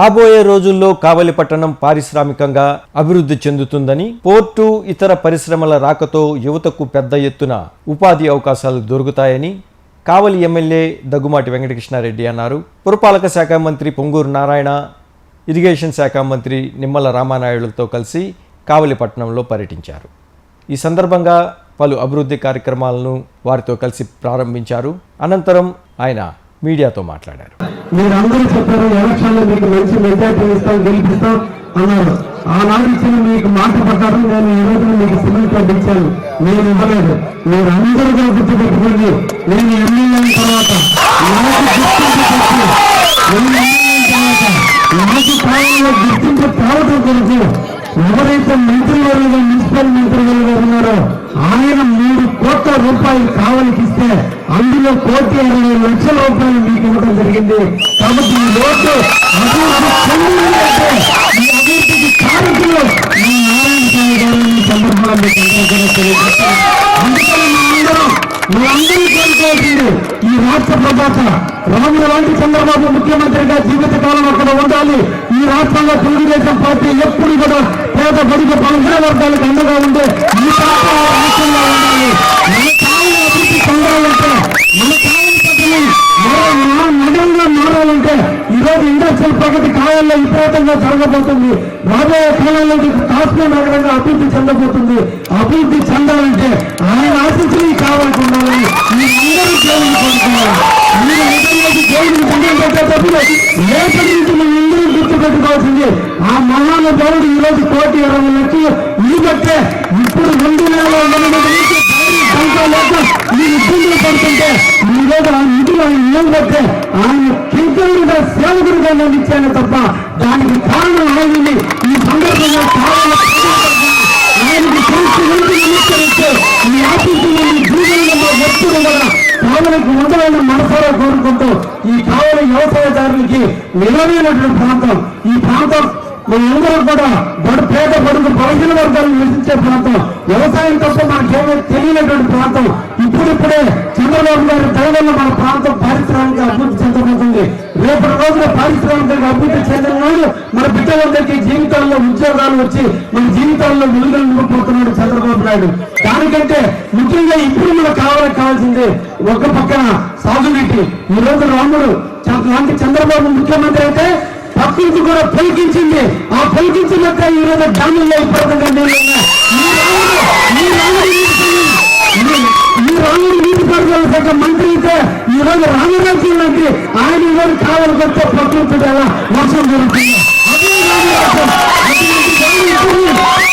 రాబోయే రోజుల్లో కావలి పట్టణం పారిశ్రామికంగా అభివృద్ధి చెందుతుందని పోర్టు ఇతర పరిశ్రమల రాకతో యువతకు పెద్ద ఎత్తున ఉపాధి అవకాశాలు దొరుకుతాయని కావలి ఎమ్మెల్యే దగ్గుమాటి వెంకటకృష్ణారెడ్డి అన్నారు. పురపాలక శాఖ మంత్రి పొంగూరు నారాయణ ఇరిగేషన్ శాఖ మంత్రి నిమ్మల రామానాయుడులతో కలిసి కావలి పట్టణంలో పర్యటించారు. ఈ సందర్భంగా పలు అభివృద్ధి కార్యక్రమాలను వారితో కలిసి ప్రారంభించారు. అనంతరం ఆయన మీడియాతో మాట్లాడారు. మీరందరూ చెప్పారు ఎలక్షన్ మీకు మంచి మెజార్టీ ఇస్తాం గెలిపిస్తాం అన్నారు. ఆనాడు ఇచ్చిన మీకు మాట ప్రకారం నేను ఈ రోజు మీకు సిమెంట్ కార్డు ఇచ్చాను. నేను ఇవ్వలేదు. మీరు అందరూ కూడా గుర్తుపెట్టుకోండి నేను ఎమ్మెల్యే అయిన తర్వాత నాకు కాలంలో గుర్తింపు తేవడం కొరకు ఎవరైతే మున్సిపల్ ఉన్నారో ఆయన మూడు కోట్ల రూపాయలు కావాలకి అందులో కోటి ఇరవై లక్షల రూపాయలు మీకు ఇవ్వడం జరిగింది. కాబట్టి ఈ రోడ్డు అభివృద్ధికి కారకులు ఈ నారాయణ స్వామి గారు సందర్భంగా మీకు అందరికీ కూడా తెలియజేస్తాను. అందుకని మనందరం కోరుకోవాల్సింది ఈ రాష్ట్ర ప్రభాత రాముడు లాంటి చంద్రబాబు ముఖ్యమంత్రిగా జీవితకాలం అక్కడ ఉండాలి. ఈ రాష్ట్రంలో తెలుగుదేశం పార్టీ ఎప్పుడు కూడా పేద బడుగు బలహీన వర్గాలకు అండగా ఉండే ప్రగతి కాలంలో విపరీతంగా జరగబోతుంది. రాబోయే కాలంలో ఇది కాశ్మీర్ నగరంగా అభివృద్ధి చెందబోతుంది. అభివృద్ధి చెందాలంటే ఆయన ఆశించి కావాల్సి ఉండాలని మీరందరూ దేవుని కోరుకున్నారు మీరు నిజంగా దేవుడికి దండం పెట్టేటప్పుడు రేపటి నుంచి మనందరూ గుర్తుపెట్టుకోవాల్సింది ఆ మహానుభావుడు ఈ రోజు కోటి ఇరవై లక్షలు ఇదిబట్టే ఇప్పుడు రెండు వేల ఎనిమిది నుంచి లేక మీరు ఇబ్బందులు పడుతుంటే ఈరోజు ఆ ఇంటిలో ఆయన నిలబట్టే ఆయన కీర్తనుడిగా సేవకుడిగా నేను తప్ప దానికి కారణం ఆయనని ఈ సందర్భంగా చాలా ఆయనకి తెలిసి ఉండి నమస్కరిస్తే ఈ ఆఫీసు జీవనంలో ఎప్పుడు కూడా కావలికి ఉండాలని మనసారా కోరుకుంటూ ఈ కావలి వ్యవసాయదారులకి నిలవైనటువంటి ప్రాంతం. ఈ ప్రాంతం మనందరం కూడా బడు పేద బడుగు బలహీన వర్గాలు నివసించే ప్రాంతం వ్యవసాయం తప్ప మనకేమీ తెలియనటువంటి ప్రాంతం ఇప్పుడిప్పుడే చంద్రబాబు గారి దయవల్ల మన ప్రాంతం పారిశ్రామిక అభివృద్ధి చెందబోతుంది. రేపటి రోజున పారిశ్రామిక అభివృద్ధి చెందిన నాడు మన బిడ్డలందరికీ జీవితాల్లో ఉద్యోగాలు వచ్చి మన జీవితాల్లో వెలుగులు నిండిపోతున్నాడు చంద్రబాబు నాయుడు. దానికంటే ముఖ్యంగా ఇప్పుడు మనకు కావాలని కావాల్సింది ఒక పక్కన సాగునీటి ఈ రోజు రాముడు లాంటి చంద్రబాబు ముఖ్యమంత్రి అయితే ప్రకృతి కూడా పలికించింది. ఆ పలికించినట్ట ఈ రోజు డ్యాముల్లో విపరీతంగా ఈ రాముడు నీటిపారుదల శాఖ మంత్రి అయితే ఈ రోజు రామరాజ్యం లాంటి ఆయన ఈ రోజు ప్రకృతి ఎలా వర్షం జరుగుతుంది.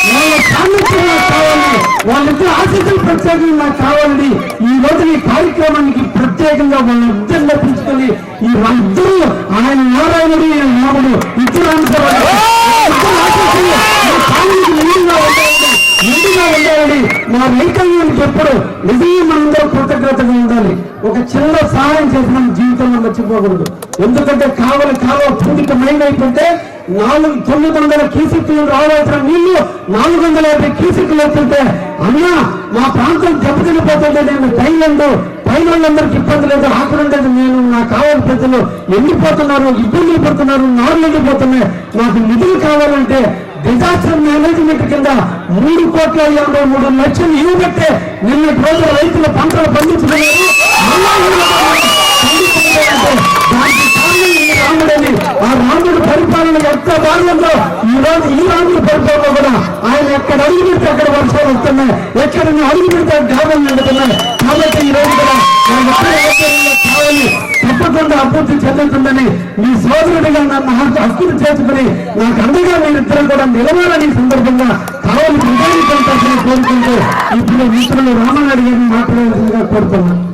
వాళ్ళ సామర్థ్యం నాకు కావాలి. వాళ్ళిద్దరు ఆశీస్సులు ప్రత్యేకంగా నాకు కావాలని రోజు ఈ కార్యక్రమానికి ప్రత్యేకంగా వాళ్ళ ఇద్దరు పిలుచుకొని ఈ ఇద్దరు ఆయన నారాయణుడు ఈయన రాముడు ఇద్దరు ముందుగా ఉండాలని నా వైకల్యానికి ఎప్పుడు నిజంగా మనందరూ కృతజ్ఞతగా ఉండాలి. ఒక చిన్న సహాయం చేసి మన జీవితంలో మర్చిపోకూడదు. ఎందుకంటే కావాలి కాలువ పూర్తిక మైండ్ అయిపోతే నాలుగు తొమ్మిది వందల కీసిక్కులు రావాల్సిన నీళ్ళు నాలుగు వందల యాభై కీసిక్కులు వస్తుంటే అన్నా మా ప్రాంతం దెబ్బతినిపోతుంటే నేను థైలాండ్ పైనందరికి ఇబ్బంది లేదు ఆఖరి ఉండేది నేను నా కావాలి ప్రజలు ఎండిపోతున్నారు ఇబ్బందులు పడుతున్నారు నార్లు ఎండిపోతున్నాయి నాకు నిధులు కావాలంటే డిజాస్టర్ మేనేజ్మెంట్ కింద మూడు కోట్ల యాభై మూడు లక్షలు ఇవ్వబట్టే నిన్నటి రోజు రైతుల పంటలు పండించుకున్నారు. రాముడని ఆ రాముడు పరిపాలన ఎంత బాగుందో ఈ రోజు ఈ రాముడు పరిపాలన కూడా ఆయన ఎక్కడ అడుగు పెడితే అక్కడ వర్షాలు వస్తున్నాయి. ఎక్కడ అడుగు పెడితే డాబాలు నిండుతున్నాయి కాబట్టి ఈ రోజు కూడా కావాలి తప్పకుండా అభివృద్ధి చెందుతుందని మీ సోదరుడిగా నన్ను హక్కు- హక్కును చేసుకుని నాకు అండగా మీరిద్దరు కూడా నిలవాలని సందర్భంగా కావాలి ప్రధాని కోరుకుంటూ ఇప్పుడు మిత్రులు రామారెడ్డి గారిని మాట్లాడాల్సిందిగా కోరుతున్నాను.